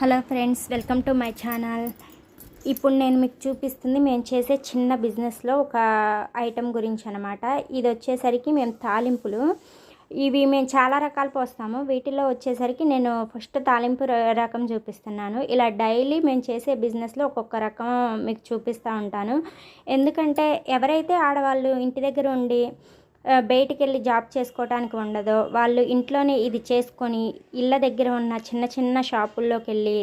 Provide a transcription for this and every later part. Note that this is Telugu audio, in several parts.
Hello friends welcome to my channel. ఇప్పుడు నేను మీకు చూపిస్తుంది మేము చేసే చిన్న బిజినెస్లో ఒక ఐటెం గురించి అనమాట ఇది వచ్చేసరికి మేము తాలింపులు. ఇవి మేము చాలా రకాలు పోస్తాము. వీటిలో వచ్చేసరికి నేను ఫస్ట్ తాలింపు రకం చూపిస్తున్నాను. ఇలా డైలీ మేము చేసే బిజినెస్లో ఒక్కొక్క రకం మీకు చూపిస్తూ ఉంటాను. ఎందుకంటే ఎవరైతే ఆడవాళ్ళు ఇంటి దగ్గర ఉండి బయటికి వెళ్ళి జాబ్ చేసుకోవడానికి ఉండదు వాళ్ళు ఇంట్లోనే ఇది చేసుకొని ఇళ్ళ దగ్గర ఉన్న చిన్న చిన్న షాపుల్లోకి వెళ్ళి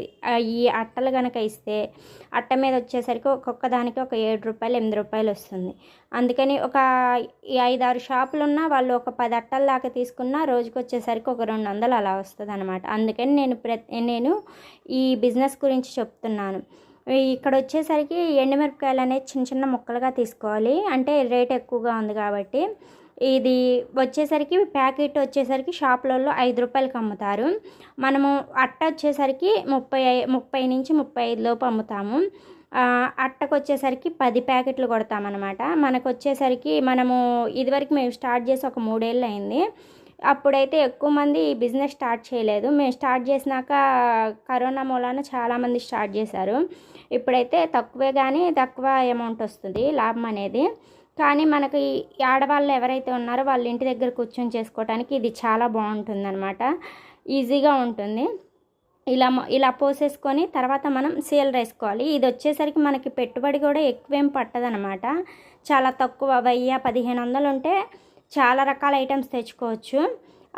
ఈ అట్టలు కనుక ఇస్తే అట్ట మీద వచ్చేసరికి ఒక్కొక్క దానికి ఒక ఏడు రూపాయలు ఎనిమిది రూపాయలు వస్తుంది. అందుకని ఒక ఐదారు షాపులు ఉన్నా వాళ్ళు ఒక పది అట్టల దాకా తీసుకున్నా రోజుకి వచ్చేసరికి ఒక రెండు వందలు అలా వస్తుంది అనమాట అందుకని నేను ప్ర నేను ఈ బిజినెస్ గురించి చెప్తున్నాను. ఇక్కడ వచ్చేసరికి ఎండుమిరపకాయలు అనేది చిన్న చిన్న ముక్కలుగా తీసుకోవాలి. అంటే రేట్ ఎక్కువగా ఉంది కాబట్టి ఇది వచ్చేసరికి ప్యాకెట్ వచ్చేసరికి షాపులలో ఐదు రూపాయలకి అమ్ముతారు. మనము అట్ట వచ్చేసరికి ముప్పై ముప్పై నుంచి ముప్పై ఐదు లోపు అమ్ముతాము. అట్టకు వచ్చేసరికి పది ప్యాకెట్లు కొడతామన్నమాట. మనకు వచ్చేసరికి మనము ఇదివరకు మేము స్టార్ట్ చేసి ఒక మూడేళ్ళు అయింది. అప్పుడైతే ఎక్కువ మంది ఈ బిజినెస్ స్టార్ట్ చేయలేదు. మేము స్టార్ట్ చేసినాక కరోనా మూలాన చాలామంది స్టార్ట్ చేశారు. ఇప్పుడైతే తక్కువే కానీ తక్కువ అమౌంట్ వస్తుంది లాభం అనేది. కానీ మనకి ఆడవాళ్ళు ఎవరైతే ఉన్నారో వాళ్ళ ఇంటి దగ్గర కూర్చొని చేసుకోవడానికి ఇది చాలా బాగుంటుందన్నమాట. ఈజీగా ఉంటుంది. ఇలా ఇలా పోసేసుకొని తర్వాత మనం సీల్ వేసుకోవాలి ఇది వచ్చేసరికి మనకి పెట్టుబడి కూడా ఎక్కువేం పట్టదనమాట చాలా తక్కువ వెయ్యి పదిహేను వందలు ఉంటే చాలా రకాల ఐటమ్స్ తెచ్చుకోవచ్చు.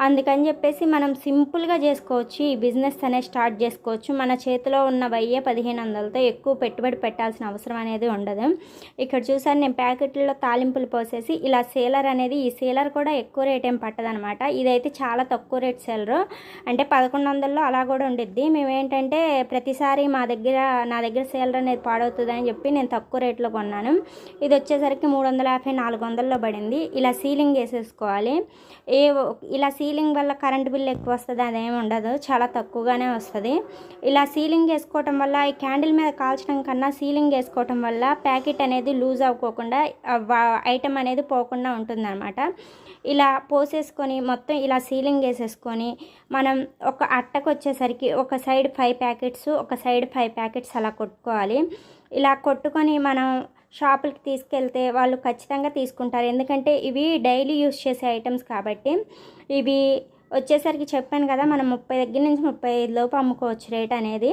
అందుకని చెప్పేసి మనం సింపుల్గా చేసుకోవచ్చు ఈ బిజినెస్ అనేది స్టార్ట్ చేసుకోవచ్చు. మన చేతిలో ఉన్న వెయ్యి పదిహేను వందలతో ఎక్కువ పెట్టుబడి పెట్టాల్సిన అవసరం అనేది ఉండదు. ఇక్కడ చూసాను నేను ప్యాకెట్లో తాలింపులు పోసేసి ఇలా సేలర్ అనేది ఈ సేలర్ కూడా ఎక్కువ రేట్ ఏం పట్టదనమాట ఇదైతే చాలా తక్కువ రేట్ సేలరు. అంటే పదకొండు వందల్లో అలా కూడా ఉండిద్ది. మేమేంటంటే ప్రతిసారి మా దగ్గర నా దగ్గర సేలర్ అనేది పాడవుతుందని చెప్పి నేను తక్కువ రేట్లో కొన్నాను. ఇది వచ్చేసరికి మూడు వందల యాభై నాలుగు వందల్లో పడింది. ఇలా సీలింగ్ వేసేసుకోవాలి. ఏ ఇలా సీలింగ్ సీలింగ్ వల్ల కరెంట్ బిల్ ఎక్కువ వస్తుంది అదేమి ఉండదు. చాలా తక్కువగానే వస్తుంది. ఇలా సీలింగ్ వేసుకోవటం వల్ల ఈ క్యాండిల్ మీద కాల్చడం కన్నా సీలింగ్ వేసుకోవటం వల్ల ప్యాకెట్ అనేది లూజ్ అవ్వకోకుండా ఐటమ్ అనేది పోకుండా ఉంటుందన్నమాట. ఇలా పోసేసుకొని మొత్తం ఇలా సీలింగ్ వేసేసుకొని మనం ఒక అట్టకు వచ్చేసరికి ఒక సైడ్ ఫైవ్ ప్యాకెట్స్ ఒక సైడ్ ఫైవ్ ప్యాకెట్స్ అలా కొట్టుకోవాలి. ఇలా కొట్టుకొని మనం షాపులకి తీసుకెళ్తే వాళ్ళు ఖచ్చితంగా తీసుకుంటారు. ఎందుకంటే ఇవి డైలీ యూస్ చేసే ఐటమ్స్ కాబట్టి ఇవి వచ్చేసరికి చెప్పాను కదా మనం ముప్పై దగ్గర నుంచి ముప్పై ఐదు లోపు అమ్ముకోవచ్చు రేట్ అనేది.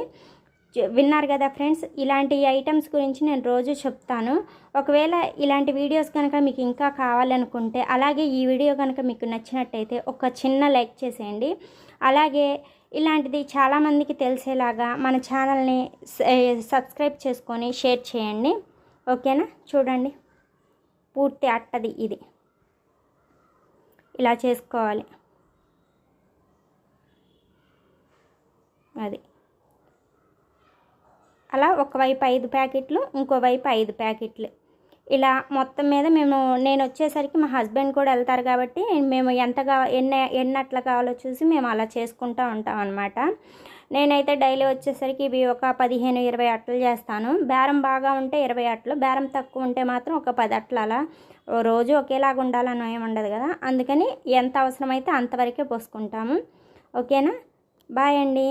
విన్నారు కదా ఫ్రెండ్స్ ఇలాంటి ఐటమ్స్ గురించి నేను రోజు చెప్తాను. ఒకవేళ ఇలాంటి వీడియోస్ కనుక మీకు ఇంకా కావాలనుకుంటే అలాగే ఈ వీడియో కనుక మీకు నచ్చినట్టయితే ఒక చిన్న లైక్ చేసేయండి. అలాగే ఇలాంటిది చాలామందికి తెలిసేలాగా మన ఛానల్ని సబ్స్క్రైబ్ చేసుకొని షేర్ చేయండి. ఓకేనా? చూడండి. పూర్తి అట్టది ఇది. ఇలా చేసుకోవాలి. అది. అలా ఒకవైపు ఐదు ప్యాకెట్లు ఇంకోవైపు ఐదు ప్యాకెట్లు. ఇలా మొత్తం మీద మేము నేను వచ్చేసరికి మా హస్బెండ్ కూడా వెళ్తారు కాబట్టి మేము ఎంతగా ఎన్ని ఎన్ని అట్లా కావాలో చూసి మేము అలా చేసుకుంటూ ఉంటాం అనమాట నేనైతే డైలీ వచ్చేసరికి ఇవి ఒక పదిహేను ఇరవై అట్లు చేస్తాను. బేరం బాగా ఉంటే ఇరవై అట్లు బేరం తక్కువ ఉంటే మాత్రం ఒక పది అట్లు అలా ఓ రోజు ఒకేలాగా ఉండాలని ఏమి ఉండదు కదా. అందుకని ఎంత అవసరమైతే అంతవరకే పోసుకుంటాము. ఓకేనా? బాయ్ అండి.